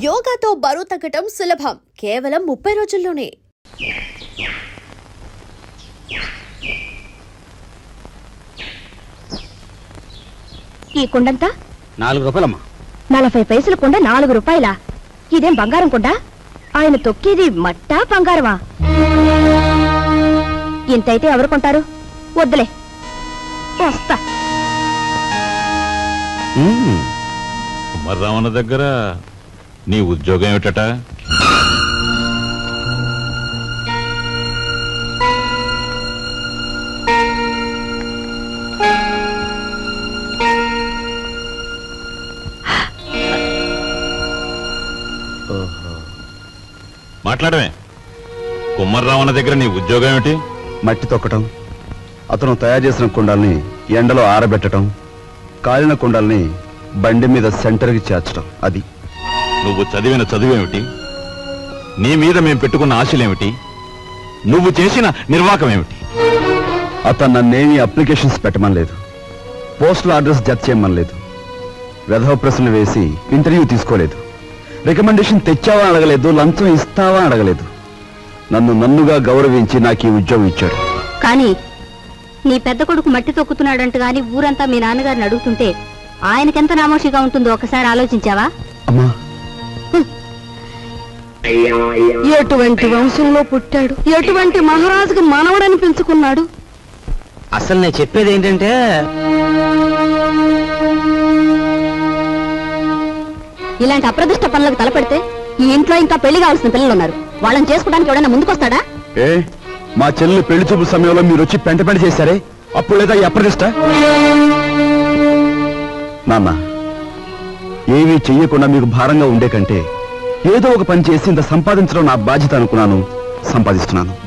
యోగాతో బరువు తగ్గటం సులభం. కేవలం ముప్పై రోజుల్లోనే. ఈ కుండంతా? నాలుగు రూపాయలమ్మా. నలభై పైసల కుండ నాలుగు రూపాయల? ఇదేం బంగారం కుండ? ఆయన తొక్కేది మట్టా బంగారమా? ఇంతైతే ఎవరు కొంటారు? వద్దులే. వస్తా. కుమారరామన్న దగ్గర నీ ఉద్యోగం ఏమిటట? మాట్లాడమే. కుమ్మర్రామన్న దగ్గర నీ ఉద్యోగం ఏమిటి? మట్టి తొక్కటం అతను తయారు చేసిన కుండల్ని ఎండలో ఆరబెట్టడం కాలిన కుండల్ని బండి మీద సెంటర్కి చేర్చడం అది. నువ్వు చదివిన చదువేమిటి? నీ మీద మేం పెట్టుకున్న ఆశలేమిటి? నువ్వు చేసిన నిర్వాకం ఏమిటి అతను నన్నేమి అప్లికేషన్స్ పెట్టమని లేదు పోస్టల్ అడ్రస్ జత చేయమని లేదు వెధవ ప్రశ్నలు వేసి ఇంటర్వ్యూ తీసుకోలేదు. రికమెండేషన్ తెచ్చావా అడగలేదు లంచం ఇస్తావా అడగలేదు. నన్ను నన్నుగా గౌరవించి నాకు ఈ ఉద్యోగం ఇచ్చాడు. కానీ నీ పెద్ద కొడుకు మట్టి తొక్కుతున్నాడంట గాని ఊరంతా మీ నాన్నగారిని అడుగుతుంటే ఆయనకెంత నామోషిగా ఉంటుందో ఒకసారి ఆలోచించావా? అమ్మా ఎటువంటి వంశంలో పుట్టాడు? ఎటువంటి మహారాజుకి మనవడని పెంచుకున్నాడు? అసలు నేను చెప్పేది ఏంటంటే ఇలాంటి అప్రదిష్ట పనులకు తలపెడితే ఈ ఇంట్లో ఇంకా పెళ్ళి కావాల్సిన పిల్లలు ఉన్నారు. వాళ్ళని చేసుకోవడానికి ఎవడైనా ముందుకొస్తాడా? ఏ మా చెల్లెలు పెళ్ళి చూపు సమయంలో మీరు వచ్చి పెంట పెంట చేశారే? అప్పుడు లేదా ఈ అప్రదిష్ట? నాన్న ఏమీ చెయ్యకుండా మీకు భారంగా ఉండే కంటే ఏదో ఒక పని చేసి ఇంత సంపాదించడం నా బాధ్యత అనుకున్నాను. సంపాదిస్తున్నాను.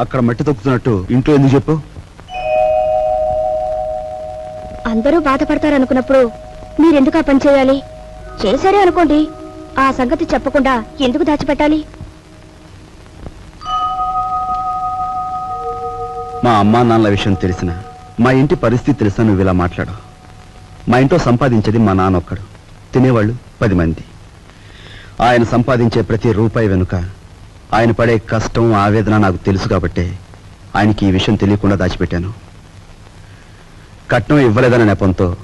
అక్కడ మట్టి తొక్కుతున్నట్టు ఇంట్లో ఎందుకు చెప్పు? అందరూ బాధపడతారనుకున్నప్పుడు మీరెందుకు ఆ పని చేయాలి? చేశారే అనుకోండి. ఆ సంగతి చెప్పకుండా ఎందుకు దాచిపెట్టాలి? మా అమ్మా నాన్నల విషయం తెలిసిన మా ఇంటి పరిస్థితి తెలిసిన నువ్వు ఇలా మాట్లాడు. మా ఇంట్లో సంపాదించేది మా నాన్న ఒక్కడు. తినేవాళ్ళు పది మంది. ఆయన సంపాదించే ప్రతి రూపాయి వెనుక ఆయన పడే కష్టం ఆవేదన నాకు తెలుసు కాబట్టే ఆయనకి ఈ విషయం తెలియకుండా దాచిపెట్టాను. కట్నం ఇవ్వలేదన్న నెపంతో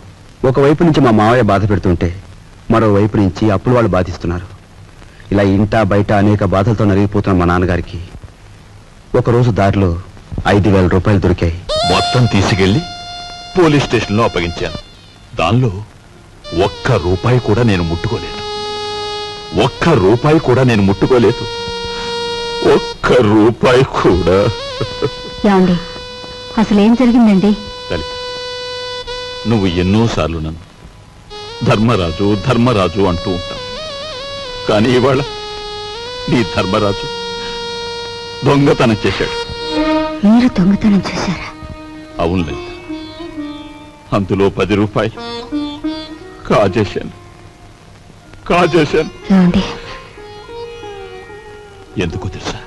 ఒకవైపు నుంచి మా మావయ్య బాధ పెడుతుంటే మరోవైపు నుంచి అప్పులు వాళ్ళు బాధిస్తున్నారు. ఇలా ఇంట బయట అనేక బాధలతో నలిగిపోతున్న మా నాన్నగారికి ఒకరోజు దారిలో ఐదు వేల రూపాయలు దొరికాయి. మొత్తం తీసుకెళ్ళి పోలీస్ స్టేషన్లో అప్పగించాను. దానిలో ఒక్క రూపాయి కూడా నేను ముట్టుకోలేదు. ఒక్క రూపాయి కూడా నేను ముట్టుకోలేదు. ఒక్క రూపాయి కూడా. ఏమండి అసలు ఏం జరిగిందండి? లలిత నువ్వు ఎన్నోసార్లు నన్ను ధర్మరాజు ధర్మరాజు అంటూ ఉంటావు. కానీ ఇవాళ నీ ధర్మరాజు దొంగతనం చేశాడు. మీరు దొంగతనం చేశారా? అవును లలిత అందులో పది రూపాయలు. కాజేశాను. కాజేశాను. ఏమండి ఎందుకు తెలుసా?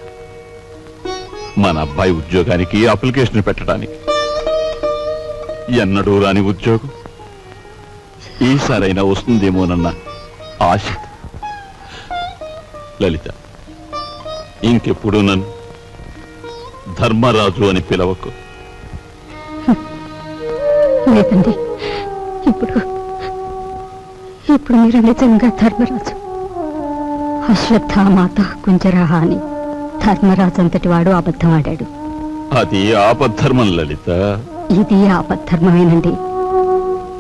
మన అబ్బాయి ఉద్యోగానికి అప్లికేషన్ పెట్టడానికి. ఎన్నడూ రాని ఉద్యోగం. ఈసారైనా వస్తుందేమోనన్న ఆశ. లలిత ఇంకెప్పుడు నన్ను ధర్మరాజు అని పిలవకు? లేదండి. ఇప్పుడు ఇప్పుడు మీరు నిజంగా ధర్మరాజు. అశ్వత్థామాత కుంజరాహ అని ధర్మరాజు అంతటి వాడు అబద్ధం ఆడాడు అది ఆపద్ధర్మం లలిత. ఇది ఆపద్ధర్మమేనండి.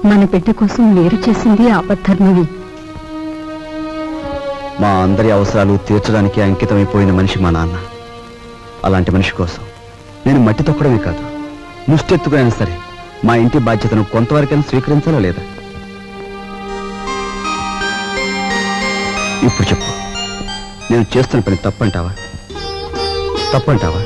మన బిడ్డ కోసం మీరు చేసింది ఆపద్ధర్మమే. మా అందరి అవసరాలు తీర్చడానికి అంకితమైపోయిన మనిషి మా నాన్న. అలాంటి మనిషి కోసం నేను మట్టి తొక్కడమే కాదు ముష్టెత్తుకునైనా సరే మా ఇంటి బాధ్యతను కొంతవరకైనా స్వీకరించాలా లేదా? ఇప్పుడు చెప్పు. నేను చేస్తున్న పని తప్పంటావా? తప్పంటావా?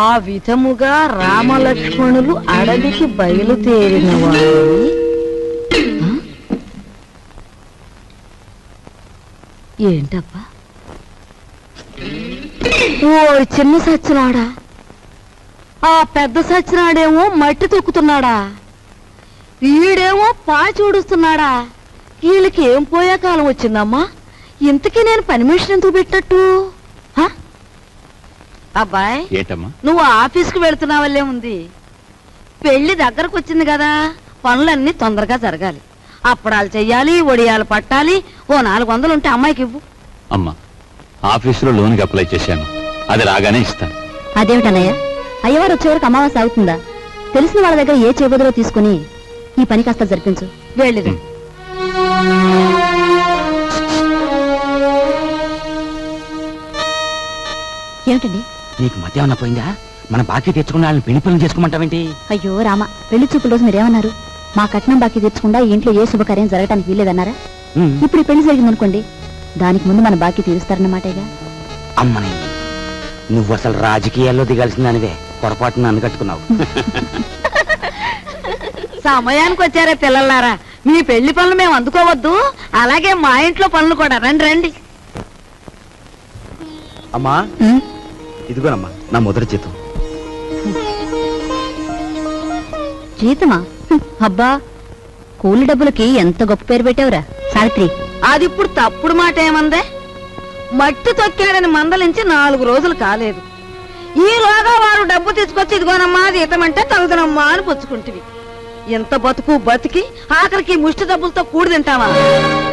ఆ విధముగా రామలక్ష్మణులు అడవికి బయలుదేరిన వాళ్ళు ఏంటప్పా? ఓ చిన్న సచ్చినాడా? ఆ పెద్ద సచ్చినాడేమో మట్టి తొక్కుతున్నాడా? వీడేమో పాచి ఊడుస్తున్నాడా వీళ్ళకి ఏం పోయే కాలం వచ్చిందమ్మా? ఇంతకీ నేను పని మనిషిని ఎందుకు పెట్టట్టు? అబ్బాయ్ ఏంటమ్మా? నువ్వు ఆఫీస్కి వెళుతున్నావల్లే ఉంది. పెళ్ళి దగ్గరకు వచ్చింది కదా పనులన్నీ తొందరగా జరగాలి. అప్పడాలు చెయ్యాలి వడియాలు పట్టాలి ఓ నాలుగు వందలు ఉంటే అమ్మాయికి ఇవ్వు. అమ్మా ఆఫీసులో లోన్కి అప్లై చేశాను. అది రాగానే ఇస్తాను. అదేమిటన్నయ్య? అయ్యవారు వచ్చే వరకు అమావాస్య అవుతుందా? తెలిసిన వాళ్ళ దగ్గర ఏ చేబదులో తీసుకుని ఈ పని కాస్త జరిపించు. వెళ్ళిరు. ఏమిటండి? నీకు మధ్య ఏమన్నా పోయిందా? మన బాకీ తెచ్చుకున్న వాళ్ళని పెళ్ళి పనులు చేసుకోమంటావేంటి అయ్యో రామ పెళ్ళి చూపుల రోజు మీరేమన్నారు? మా కట్నం బాకీ తెచ్చకుండా ఈ ఇంట్లో ఏ శుభకార్యం జరగడానికి వీల్లేదన్నారా? ఇప్పుడు ఈ పెళ్ళి జరిగిందనుకోండి దానికి ముందు మన బాకీ తీరుస్తారన్నమాటేగా? అమ్మని. నువ్వు అసలు రాజకీయాల్లో దిగాల్సిన దానివే పొరపాటున నన్ను కట్టుకున్నావు. సమయానికి వచ్చారే పిల్లలారా మీ పెళ్ళి పనులు మేము అందుకోవద్దు. అలాగే మా ఇంట్లో పనులు కూడా. రండి రండి. అమ్మా. ఇదిగోనమ్మా నా మొదటి జీతం. జీతమా? అబ్బా కూలి డబ్బులకి ఎంత గొప్ప పేరు పెట్టావురా. సావిత్రి అది ఇప్పుడు తప్పుడు మాట ఏమందే? మట్టి తొక్కాడని మందలించి నాలుగు రోజులు కాలేదు. ఈలోగా వారు డబ్బు తీసుకొచ్చి ఇదిగోనమ్మా అది ఇతమంటే తగుదనమ్మా అని పుచ్చుకుంటివి. ఎంత బతుకు బతికి ఆఖరికి ముష్టి డబ్బులతో కూడి తింటావా?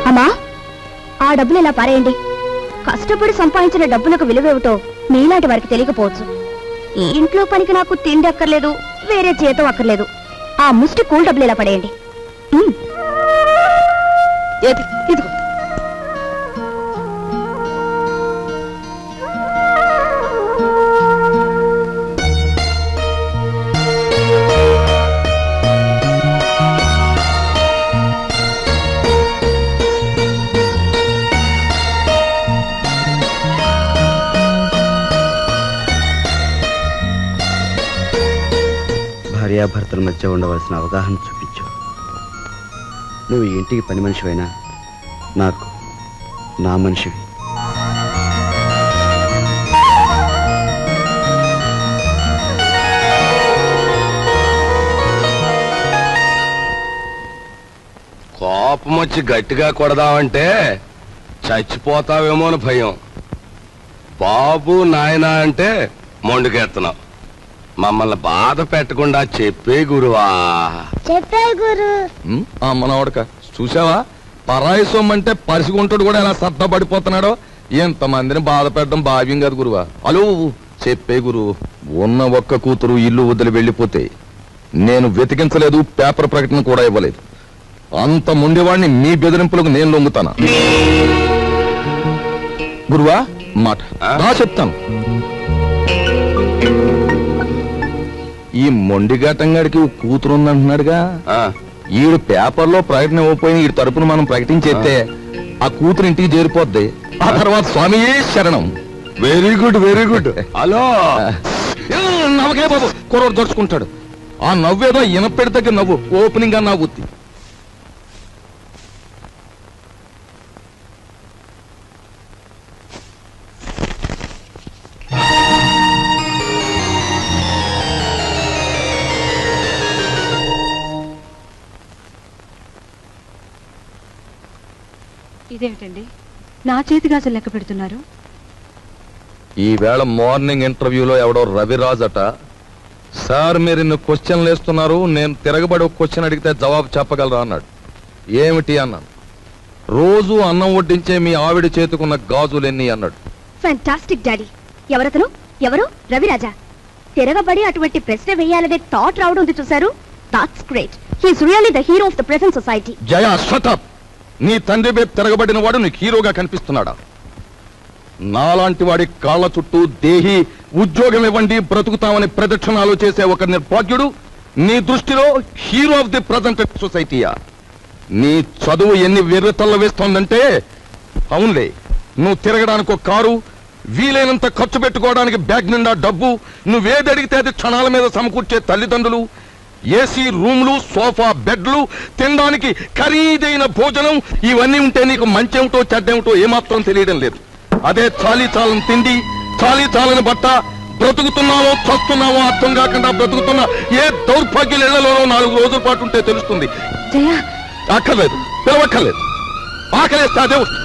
అమ్మా ఆ డబ్బులు ఇలా పారేయండి? కష్టపడి సంపాదించిన డబ్బులకు విలువేమిటో మీలాంటి వారికి తెలియకపోవచ్చు. ఈ ఇంట్లో పనికి నాకు తిండి అక్కర్లేదు వేరే జీతం అక్కర్లేదు. ఆ ముష్టి కూల్ డబ్బులు ఇలా పడేయండి ఇదిగో. మధ్య ఉండవలసిన అవగాహన చూపించు. నువ్వు ఇంటికి పని మనిషివైనా నాకు నా మనిషివి. కోపం వచ్చి గట్టిగా కొడదామంటే చచ్చిపోతావేమో అని భయం. బాబు నాయనా అంటే మొండుకెత్తున్నావు మమ్మల్ని బాధ పెట్టకుండా చెప్పే గురువా. ఉమ్, ఆ మనవడక చూసావా పరాయి సొమ్మంటే పరిసిగుంటాడు కూడా ఎలా సర్దపడిపోతున్నాడో ఎంతమందిని బాధ పెట్టడం భావ్యం కాదు గురువా. అలో చెప్పే గురు ఉన్న ఒక్క కూతురు ఇల్లు వదిలి వెళ్ళిపోతే నేను వెతికించలేదు పేపర్ ప్రకటన కూడా ఇవ్వలేదు. అంత ముండేవాడిని మీ బెదిరింపులకు నేను లొంగుతానా? గురువా మాట. చెప్తాను. ఈ మొండిఘాటంగాడికి ఓ కూతురు ఉందంటున్నాడుగా ఆ, ఈడు పేపర్లో ప్రకటన ఇవ్వకపోయిన ఈ తరపున మనం ప్రకటించేస్తే ఆ. కూతురు ఇంటికి చేరిపోద్ది. ఆ తర్వాత స్వామియే శరణం. Very good very good. Hello. నవ్వకే బాబు కుర్రోడు దొరుచుకుంటాడు ఆ నవ్వేదో ఇనపెడి దగ్గర నవ్వు ఓపెనింగ్గా నవ్వుద్ది. ఇదేమిటండి? నా చేతి గాజులు లెక్క పెడుతున్నారు. ఈ వేళ మార్నింగ్ ఇంటర్వ్యూలో ఎవడో రవిరాజ్ అట సార్ మీరు ఇన్ని క్వశ్చన్లు వేస్తున్నారు నేను తిరగబడి ఒక క్వశ్చన్ అడిగితే జవాబు చెప్పగలరా? అన్నాడు. ఏమిటి? అన్నాను. రోజు అన్నం వడ్డించే మీ ఆవిడ చేతుకున్న గాజులు ఎన్ని అన్నాడు. ఫ్యాంటాస్టిక్ డాడీ ఎవరతను? ఎవరు? రవిరాజా? తిరగబడి అటువంటి ప్రశ్న వేయాలనే థాట్ రావడం ఉంది చూసారు that's great he's really the hero of the present society Jaya shut up నీ తండ్రి వైపు తిరగబడిన వాడు నీకు హీరోగా కనిపిస్తున్నాడా? నాలాంటి వాడి కాళ్ళ చుట్టూ దేహి ఉద్యోగం ఇవ్వండి బ్రతుకుతామని ప్రదక్షిణాలు చేసే ఒక నిర్భాగ్యుడు నీ దృష్టిలో హీరో ఆఫ్ ది ప్రజెంట్ సొసైటీయా? నీ చదువు ఎన్ని వెర్రితల్ల వేస్తోందంటే అవునులే నువ్వు తిరగడానికి ఒక కారు వీలైనంత ఖర్చు పెట్టుకోవడానికి బ్యాగ్ నిండా డబ్బు నువ్వేది అడిగితే అది క్షణాల మీద సమకూర్చే తల్లిదండ్రులు ఏసీ రూమ్లు సోఫా బెడ్లు తినడానికి ఖరీదైన భోజనం ఇవన్నీ ఉంటే నీకు మంచేమిటో చెడ్డేమిటో ఏమాత్రం తెలియడం లేదు. అదే చాలీ చాలని తిండి చాలీ చాలని బట్ట బ్రతుకుతున్నావో చస్తున్నావో అర్థం కాకుండా బ్రతుకుతున్న ఏ దౌర్భాగ్యుల ఇళ్ళలోనో నాలుగు రోజుల పాటు ఉంటే తెలుస్తుంది. అక్కర్లేదు పిలవక్కర్లేదు. ఆకలేస్తే అదే వస్తుంది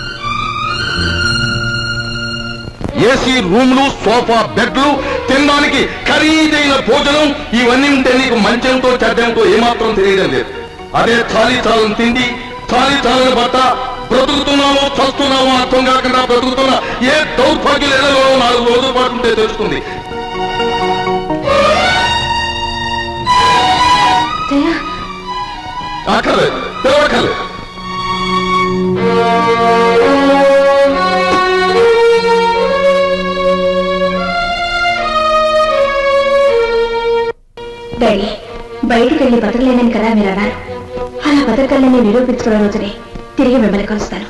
ఏసీ రూమ్లు సోఫా బెడ్లు తినడానికి ఖరీదైన భోజనం ఇవన్నీ ఉంటే నీకు మంచేమిటో చెడ్డేమిటో ఏమాత్రం తెలియడం లేదు. అదే చాలీ చాలని తిండి చాలీ చాలని బట్ట బ్రతుకుతున్నావో చస్తున్నావో అర్థం కాకుండా బ్రతుకుతున్న ఏ దౌర్భాగ్యుల ఇళ్ళలో నాలుగు రోజుల పాటు ఉంటే తెలుస్తుంది. అక్కర్లేదు పిలవక్కర్లేదు బయటికి వెళ్ళి బతకలేనని కదా మీరు అన్నారు. అలా బతకలేని నిరూపించుకున్న రోజునే తిరిగి మిమ్మల్ని కలుస్తాను.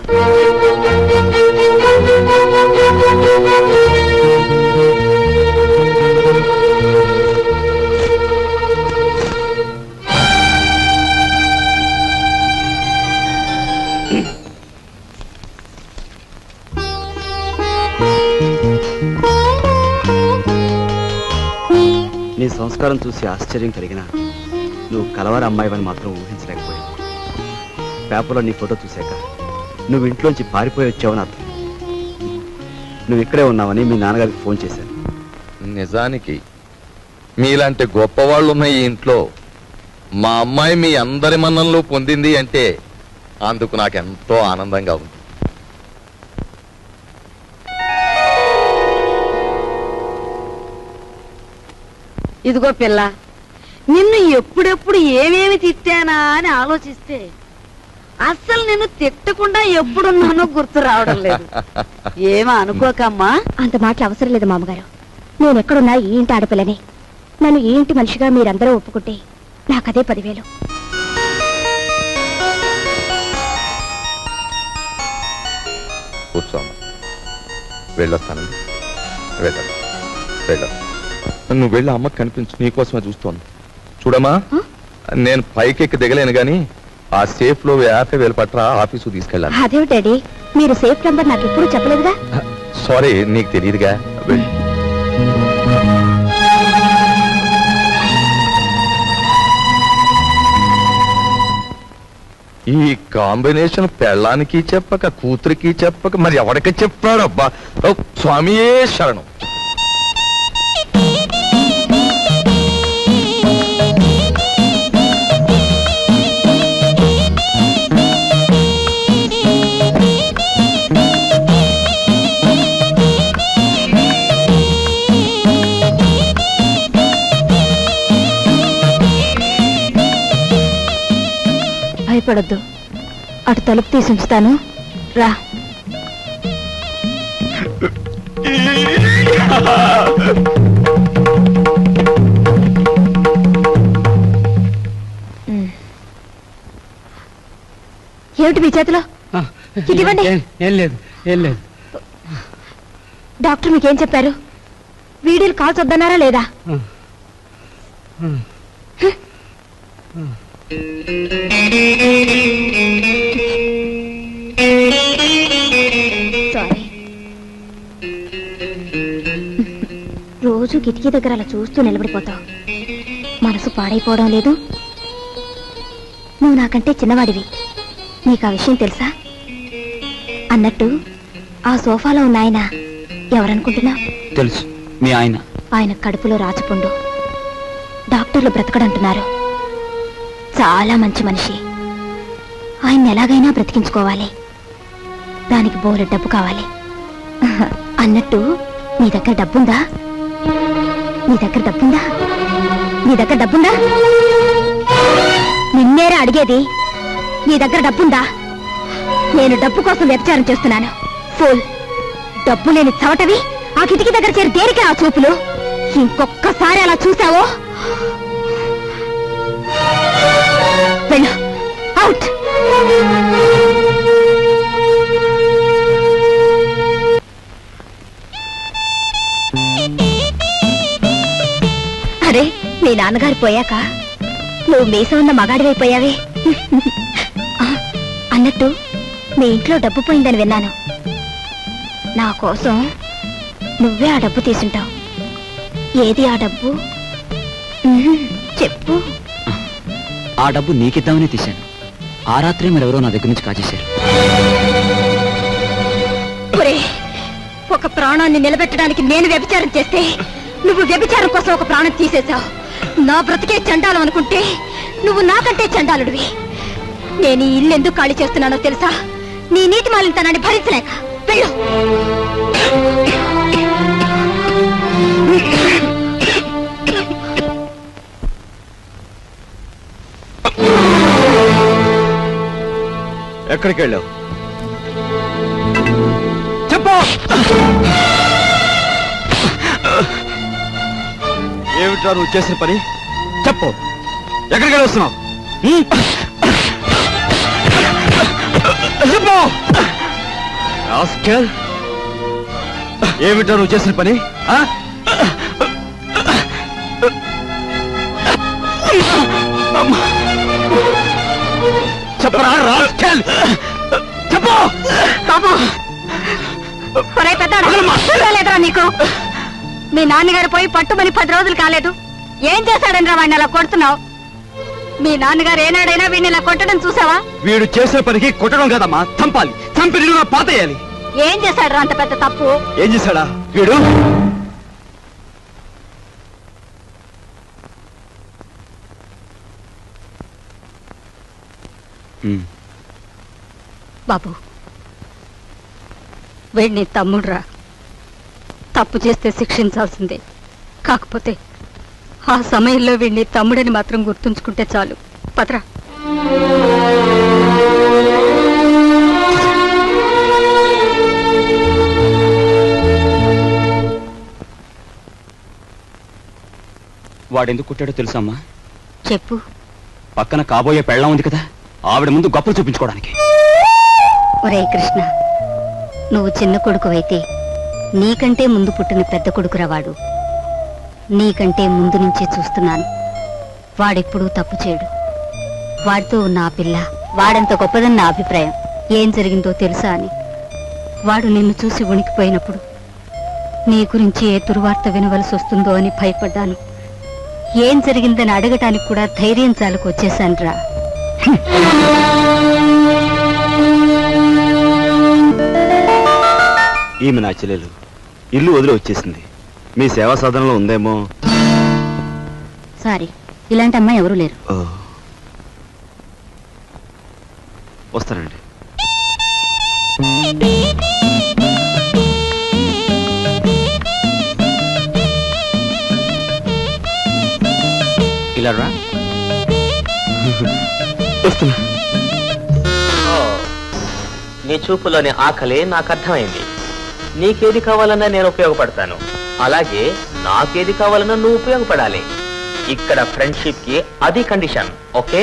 నీ సంస్కారం చూసి ఆశ్చర్యం కలిగిన నువ్వు కలవారి అమ్మాయివని మాత్రం ఊహించలేకపోయావు పేపర్లో నీ ఫోటో చూశాక నువ్వు ఇంట్లోంచి పారిపోయి వచ్చావని అర్థం నువ్వు ఇక్కడే ఉన్నావని మీ నాన్నగారికి ఫోన్ చేశాను. నిజానికి మీలాంటి గొప్పవాళ్ళు ఉన్న ఈ ఇంట్లో మా అమ్మాయి మీ అందరి మన్ననలు పొందింది అంటే అందుకు నాకు ఎంతో ఆనందంగా ఉంది. ఇదిగో పిల్ల నిన్ను ఎప్పుడెప్పుడు ఏమేమి తిట్టానా అని ఆలోచిస్తే అస్సలు నిన్ను తిట్టకుండా ఎప్పుడున్నానో గుర్తు రావడం లేదు. ఏమో అనుకోకమ్మా? అంత మాటలు అవసరం లేదు మామగారు. నేను ఎక్కడున్నా ఈ ఇంటి ఆడపిల్లని. నన్ను ఈ ఇంటి మనిషిగా మీరందరూ ఒప్పుకుంటే నాకదే పదివేలు. కూర్చోమ్మ వెళ్ళొస్తానండి. నువ్వు వెళ్ళి అమ్మకి కనిపించు. నీకోసమే చూస్తోంది. చూడమ్మా నేను పైకెక్కి దిగలేను గాని ఆ సేఫ్లో యాభై వేలు పట్ల ఆఫీసు తీసుకెళ్ళాను అదేవి డాడీ? మీరు సేఫ్ నంబర్ నాకు ఎప్పుడు చెప్పలేదుగా? సారీ నీకు తెలియదుగా వెళ్ళు ఈ కాంబినేషన్ పెళ్ళానికి చెప్పక కూతురికి చెప్పక మరి ఎవరికి చెప్పాడు అబ్బా ఓ, స్వామియే శరణం. భయపడొద్దు. అటు తలుపు తీసి ఉంచుతాను. రా. ఏమిటి మీ చేతిలో? ఇది ఇవ్వండి. ఏం లేదు ఏం లేదు. డాక్టర్ మీకేం చెప్పారు? వీడియోలు కాల్స్ వద్దన్నారా లేదా? సారీ రోజు కిటికీ దగ్గర అలా చూస్తూ నిలబడిపోతావు. మనసు పాడైపోవడం లేదు. నువ్వు నాకంటే చిన్నవాడివి. నీకు ఆ విషయం తెలుసా? అన్నట్టు ఆ సోఫాలో ఉన్న ఆయన ఎవరనుకుంటున్నా తెలుసు. మీ ఆయన. ఆయన కడుపులో రాచపుండు. డాక్టర్లు బ్రతకడంటున్నారు. చాలా మంచి మనిషి. ఆయన్ని ఎలాగైనా బ్రతికించుకోవాలి. దానికి బోలె డబ్బు కావాలి. అన్నట్టు నీ దగ్గర డబ్బుందా? నీ దగ్గర డబ్బుందా? నీ దగ్గర డబ్బుందా? నిన్నేరా అడిగేది? నీ దగ్గర డబ్బుందా? నేను డబ్బు కోసం వ్యభిచారం చేస్తున్నాను. ఫుల్. డబ్బు లేని చవటవి ఆ కిటికీ దగ్గర చేరి దేనికి ఆ చూపులు? ఇంకొక్కసారి అలా చూసావో? వెళ్ళు. అవుట్ అరే మీ నాన్నగారు పోయాక నువ్వు మీసం ఉన్న మగాడివైపోయావే అన్నట్టు మీ ఇంట్లో డబ్బు పోయిందని విన్నాను. నా కోసం నువ్వే ఆ డబ్బు తీసుంటావు. ఏది ఆ డబ్బు? చెప్పు. ఆ డబ్బు నీకిద్దామని తీశాను. ఆ రాత్రి మరెవరో నా దగ్గర నుంచి కాజేశారు. ఒరే ఒక ప్రాణాన్ని నిలబెట్టడానికి నేను వ్యభిచారం చేస్తే నువ్వు వ్యభిచారం కోసం ఒక ప్రాణం తీసేశావు. నా బ్రతికే చండాలం అనుకుంటే నువ్వు నాకంటే చండాలుడివి. నేను ఈ ఇల్లు ఎందుకు ఖాళీ చేస్తున్నానో తెలుసా? నీ నీతి మాలినతనాన్ని భరించలేక. వెళ్ళు. ఎక్కడికి వెళ్ళావు? చెప్పు! ఏమిట్రా నువ్వు చేసిన పని? చెప్పు! ఎక్కడికి వెళ్ళి వస్తున్నావు? హ్మ్? చెప్పు. ఏమిట్రా నువ్వు చేసిన పని? ఆ? చెప్పరా రాస్కెల్. చెప్పు! బాబు! ఒరే పెద్దాడు, లేదురా నీకు? మీ నాన్నగారు పోయి పట్టుమని పది రోజులు కాలేదు. ఏం చేశాడని రా వాడిని అలా కొడుతున్నావు? మీ నాన్నగారు ఏనాడైనా వీడిని ఇలా కొట్టడం చూసావా? వీడు చేసిన పనికి కొట్టడం కాదమ్మా చంపాలి. చంపి నిలువుగా పాతేయాలి. ఏం చేశాడు అంత పెద్ద తప్పు? ఏం చేశాడా? వీడు? బాబు వీడిని తమ్ముడురా. తప్పు చేస్తే శిక్షించాల్సిందే. కాకపోతే ఆ సమయంలో వీడిని తమ్ముడని మాత్రం గుర్తుంచుకుంటే చాలు. పదరా. వాడెందుకు కుట్టాడో తెలుసా అమ్మా? చెప్పు. పక్కన కాబోయే పెళ్ళం ఉంది కదా. ఆవిడ ముందు గొప్పలు చూపించుకోవడానికి. ఒరే కృష్ణ నువ్వు చిన్న కొడుకువైతే నీకంటే ముందు పుట్టిన పెద్ద కొడుకురా వాడు నీకంటే ముందు నుంచే చూస్తున్నాను. వాడెప్పుడూ తప్పు చేయడు. వాడితో ఉన్న ఆ పిల్ల వాడంత గొప్పదని నా అభిప్రాయం ఏం జరిగిందో తెలుసా అని. వాడు నిన్ను చూసి ఉనికిపోయినప్పుడు నీ గురించి ఏ దుర్వార్త వినవలసి వస్తుందో అని భయపడ్డాను. ఏం జరిగిందని అడగటానికి కూడా ధైర్యం చాలకు వచ్చేశానురా. ఈమె నా చెల్లెలు. ఇల్లు వదిలి వచ్చేసింది. మీ సేవా సాధనలో ఉందేమో? సారీ ఇలాంటి అమ్మాయి ఎవరూ లేరు. ఓ. వస్తానండి. ఇలా రా. వస్తున్నా నీ చూపులోని ఆకలి నాకు అర్థమైంది. నీకేది కావాలన్నా నేను ఉపయోగపడతాను. అలాగే నాకేది కావాలన్నా నువ్వు ఉపయోగపడాలి. ఇక్కడ ఫ్రెండ్షిప్కి అది కండిషన్ ఓకే?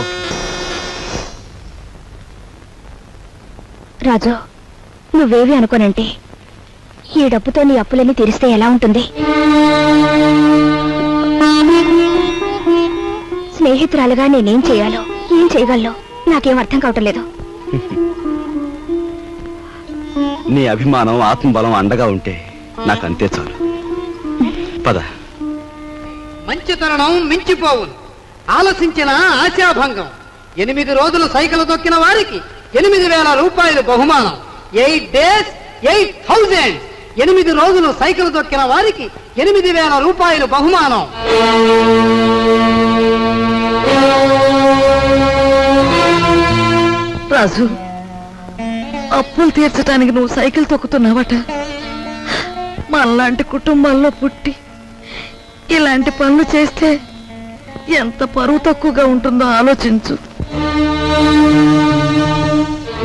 ఓకే. రాజు నువ్వేవి అనుకోనంటే ఈ డబ్బుతో నీ అప్పులన్నీ తీరిస్తే ఎలా ఉంటుంది? స్నేహితురాలుగా నేనేం చేయాలో ఏం చేయగలను నాకేం అర్థం కావటం లేదు. నీ అభిమానం ఆత్మబలం అండగా ఉంటే నాకు అంతే చాలు. పద. మంచి తరుణం మించిపోవును ఆలసించిన ఆశాభంగం. ఎనిమిది రోజులు సైకిల్ తొక్కిన వారికి ఎనిమిది వేల రూపాయలు బహుమానం. Eight days eight thousand. ఎనిమిది రోజులు సైకిల్ తొక్కిన వారికి ఎనిమిది వేల రూపాయలు బహుమానం. రాజు అప్పులు తీర్చడానికి నువ్వు సైకిల్ తొక్కుతున్నావట. మనలాంటి కుటుంబాల్లో పుట్టి ఇలాంటి పనులు చేస్తే ఎంత పరువు తక్కువగా ఉంటుందో ఆలోచించు.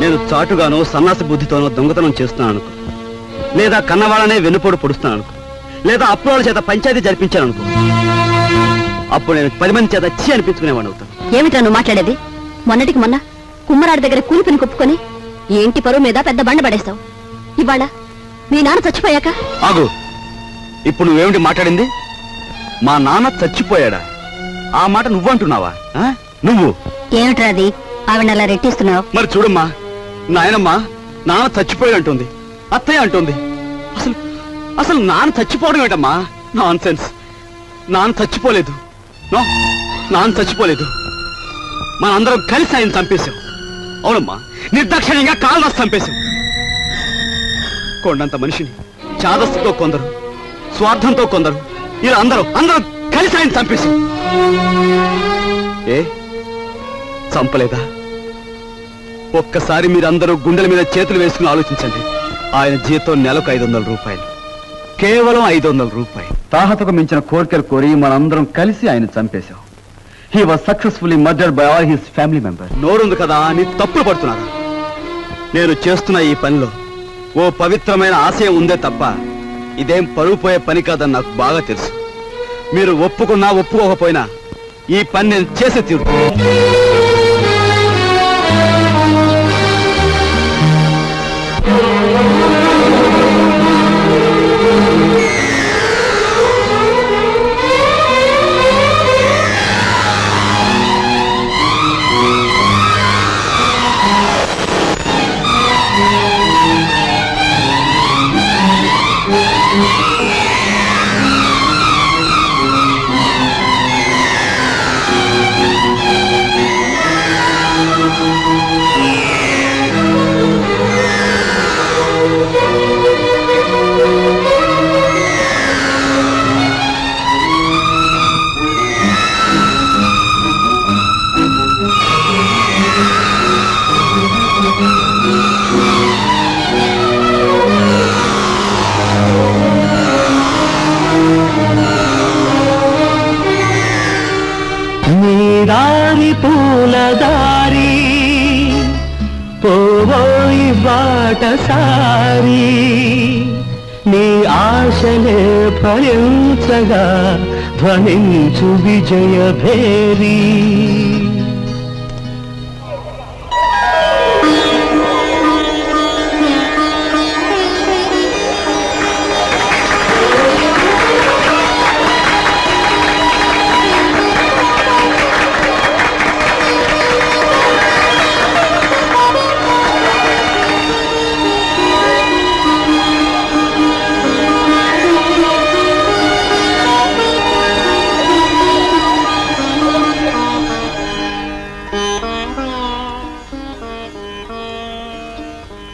నేను చాటుగానో సన్నాసి బుద్ధితోనో దొంగతనం చేస్తున్నాను అనుకో. లేదా కన్నవాళ్ళనే వెన్నుపోడు పొడుస్తున్నాను అనుకో. లేదా అప్పుల చేత పంచాయతీ జరిపించాను అనుకో. అప్పుడు నేను పది మంది చేత చీ అనిపించుకునేవాడు అవుతాను. ఏమిటా నువ్వు మాట్లాడేది? మొన్నటికి మొన్న కుమ్మరాడి దగ్గర కూలిపిని కొప్పుకొని ఈ ఇంటి పరువు మీద పెద్ద బండ పడేస్తావు? ఇవాళ మీ నాన్న చచ్చిపోయాక? ఆగు. ఇప్పుడు నువ్వేమిటి మాట్లాడింది? మా నాన్న చచ్చిపోయాడా? ఆ మాట నువ్వంటున్నావా? ఆ? నువ్వు. ఏమిట్రాది ఆవిడ అలా రెట్టిస్తున్నావు? మరి చూడమ్మా. నాయనమ్మా నాన్న చచ్చిపోయి అంటుంది. అత్తయ్య అంటుంది. అసలు అసలు నాన్న చచ్చిపోవడం ఏంటమ్మా? నాన్ సెన్స్ నాన్న చచ్చిపోలేదు. నో నాన్న చచ్చిపోలేదు. మనందరం కలిసి ఆయన చంపేశాం. అవునమ్మా నిర్దాక్షిణ్యంగా కాలు రాసి చంపేశాం. కొండంత మనిషిని చాదస్సుతో కొందరు స్వార్థంతో కొందరు ఇలా అందరూ అందరూ కలిసి ఆయన చంపేశాం. ఏ? చంపలేదా? ఒక్కసారి మీరందరూ గుండెల మీద చేతులు వేసుకుని ఆలోచించండి. ఆయన జీతం నెలకు ఐదు వందల రూపాయలు. కేవలం ఐదు వందల రూపాయలు. తాహతకు మించిన కోరికలు కోరి మనందరం కలిసి ఆయన చంపేశాం. He was successfully murder by all his family member నోరుంది కదా అని తప్పులు పడుతున్నారు? నేను చేస్తున్న ఈ పనిలో ఓ పవిత్రమైన ఆశయం ఉందే తప్ప ఇదేం పరువు పోయే పని కాదని నాకు బాగా తెలుసు. మీరు ఒప్పుకున్నా ఒప్పుకోకపోయినా ఈ పని నేను చేసే తీరు ఒక్కసారి నీ ఆశలే ఫలించగా ధ్వనించు విజయ భేరీ.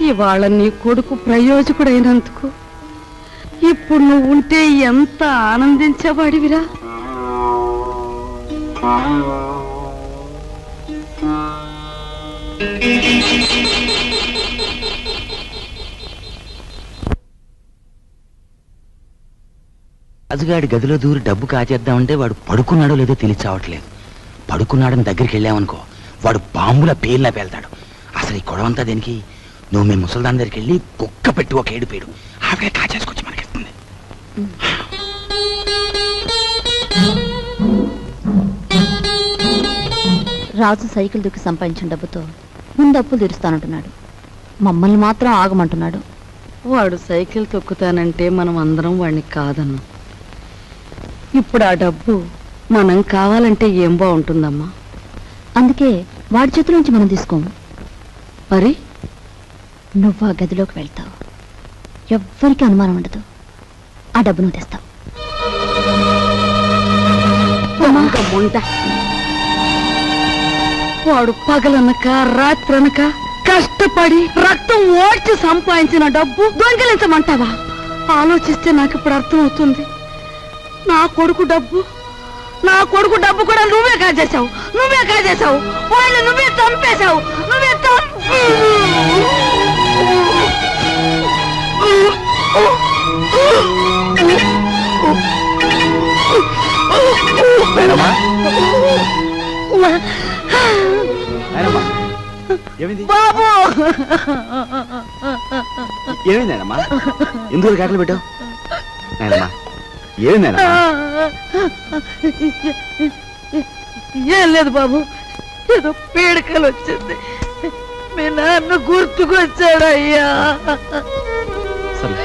ఇవాళ నీ కొడుకు ప్రయోజకుడైనందుకు ఇప్పుడు నువ్వు ఉంటే ఎంత ఆనందించేవాడివిరా? రాజుగాడి గదిలో దూరి డబ్బు కాచేద్దామంటే వాడు పడుకున్నాడో లేదో తెలిసావట్లేదు పడుకున్నాడని దగ్గరికి వెళ్ళామనుకో వాడు బాంబుల పేర్లా పేల్తాడు. అసలు ఈ గొడవంతా దేనికి? నువ్వు మీ ముసల్దాన్ దగ్గరికి వెళ్ళి కుక్క పెట్టి ఒక ఏడు పేడు ఆవిడే కాచేసుకొచ్చి మనకిస్తుంది రాజు సైకిల్ దుక్కి సంపాదించిన డబ్బుతో ముందు అప్పులు తీరుస్తానంటున్నాడు. మమ్మల్ని మాత్రం ఆగమంటున్నాడు. వాడు సైకిల్ తొక్కుతానంటే మనం అందరం వాడిని కాదన్నాం. ఇప్పుడు ఆ డబ్బు మనం కావాలంటే ఏం బాగుంటుందమ్మా? అందుకే వాడి చేతుల నుంచి మనం తీసుకోము మరి? నువ్వు ఆ గదిలోకి వెళ్తావు. ఎవ్వరికి అనుమానం ఉండదు. ఆ డబ్బు నువ్వు తెస్తావు. వాడు పగలనక రాత్రనక కష్టపడి రక్తం ఓడ్చి సంపాదించిన డబ్బు దొంగిలించమంటావా? ఆలోచిస్తే నాకు ఇప్పుడు అర్థమవుతుంది. నా కొడుకు డబ్బు నా కొడుకు డబ్బు కూడా నువ్వే కాజేశావు. నువ్వే కాజేశావు. వాళ్ళు నువ్వే చంపేశావు. నువ్వే నాయనమ్మా నాయనమ్మా ఏమైంది? బాబు! ఏమైంది నాయనమ్మా ఎందుకు కేకలు పెట్టావు? నాయనమ్మా ఏమైంది నాయనమ్మా ఏం లేదు బాబు. ఏదో పీడకలు వచ్చింది. మీ నాన్న గుర్తుకొచ్చాడయ్యా. సరే.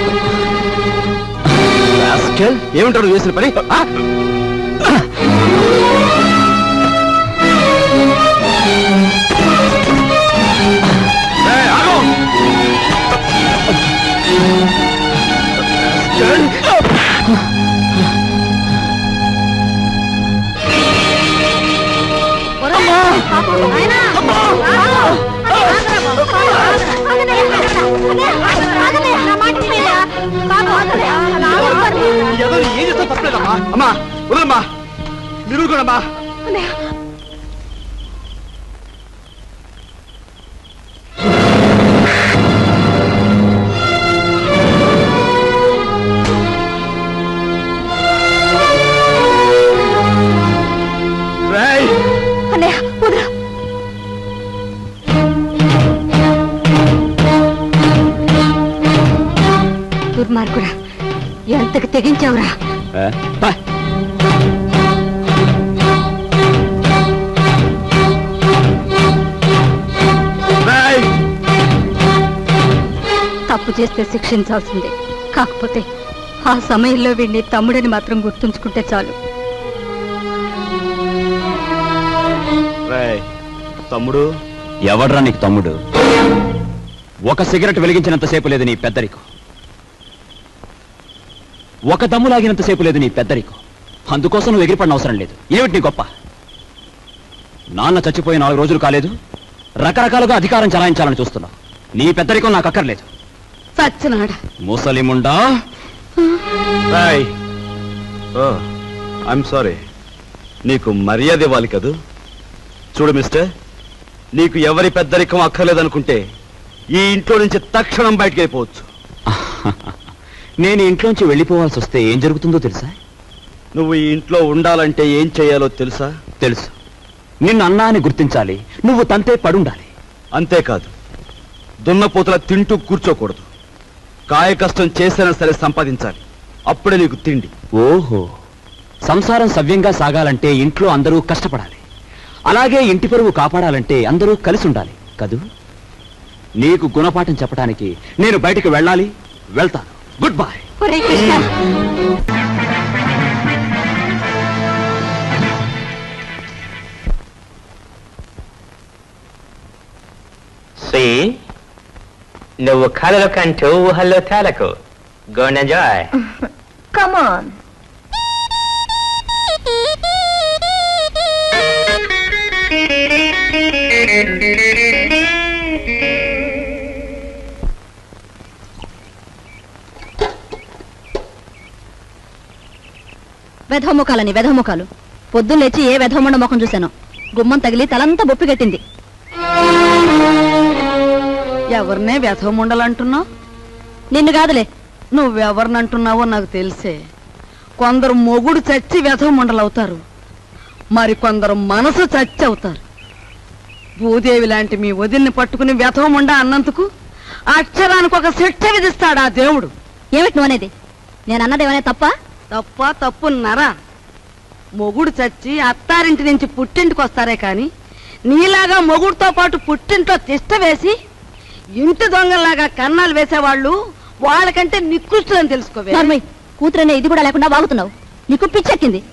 రాస్కెల్, ఏమిటారు? చేసిన పని? వదరా దుర్మార్గుడా ఎంతకు తెగించావురా? తప్పు చేస్తే శిక్షించాల్సిందే. కాకపోతే ఆ సమయంలో వీడిని తమ్ముడని మాత్రం గుర్తుంచుకుంటే చాలు. రేయ్ తమ్ముడు? ఎవడ్రా నీకు తమ్ముడు? ఒక సిగరెట్ వెలిగించినంతసేపు లేదు నీ పెద్దరికం. ఒక దమ్ము లాగినంతసేపు లేదు నీ పెద్దరికం. అందుకోసం నువ్వు ఎగిరిపడిన అవసరం లేదు. ఏమిటి నీ గొప్ప? నాన్న చచ్చిపోయి నాలుగు రోజులు కాలేదు. రకరకాలుగా అధికారం చలాయించాలని చూస్తున్నావు. నీ పెద్దరికం నాకు అక్కర్లేదు. చచ్చినాడా ముసలిముండా? రేయ్. ఓ ఐఎమ్ సారీ నీకు మర్యాద ఇవ్వాలి కదూ? చూడు మిస్టర్ నీకు ఎవరి పెద్దరికం అక్కర్లేదనుకుంటే ఈ ఇంట్లో నుంచి తక్షణం బయటికి వెళ్ళిపోవచ్చు. నేను ఇంట్లోంచి వెళ్ళిపోవాల్సి వస్తే ఏం జరుగుతుందో తెలుసా? నువ్వు ఈ ఇంట్లో ఉండాలంటే ఏం చేయాలో తెలుసా? తెలుసు. నిన్ను అన్నా అని గుర్తించాలి నువ్వు తంతే పడుండాలి. అంతేకాదు దున్నపోతుల తింటూ కూర్చోకూడదు. కాయ కష్టం చేసైనా సరే సంపాదించాలి. అప్పుడే నీకు తిండి. ఓహో. సంసారం సవ్యంగా సాగాలంటే ఇంట్లో అందరూ కష్టపడాలి. అలాగే ఇంటి పరువు కాపాడాలంటే అందరూ కలిసి ఉండాలి కదూ? నీకు గుణపాఠం చెప్పడానికి నేను బయటికి వెళ్ళాలి వెళ్తాను. Goodbye. నువ్వు కలలు కంటూ ఊహల్లో తేలకు. గోన్ ఎంజాయ్ కమాన్ వెధముఖాలని వెధముఖాలు. పొద్దున్న లేచి ఏ వెధమండ ముఖం చూశాను. గుమ్మం తగిలి తలంతా బొప్పి కట్టింది ఎవరినే వ్యథముండాలంటున్నావు నిన్ను కాదులే. నువ్వెవరినంటున్నావో నాకు తెలిసే. కొందరు మొగుడు చచ్చి వ్యథముండలవుతారు మరి కొందరు మనసు చచ్చి అవుతారు. భూదేవి లాంటి మీ వదిన్ని పట్టుకుని వ్యథముండ అన్నందుకు అక్షరానికి ఒక శిక్ష విధిస్తాడు ఆ దేవుడు? ఏమిటి నువ్వు అనేది? నేను అన్నది ఏమైనా తప్ప? తప్ప తప్పు నరా. మొగుడు చచ్చి అత్తారింటి నుంచి పుట్టింటికి వస్తారే కాని నీలాగా మొగుడుతో పాటు పుట్టింట్లో తిష్ట వేసి ఇంటి దొంగల్లాగా కన్నాలు వేసేవాళ్ళు వాళ్ళకంటే నికృష్టులని తెలుసుకోవే. కూతురనే ఇది కూడా లేకుండా వాగుతున్నావు. నీకు పిచ్చెక్కింది.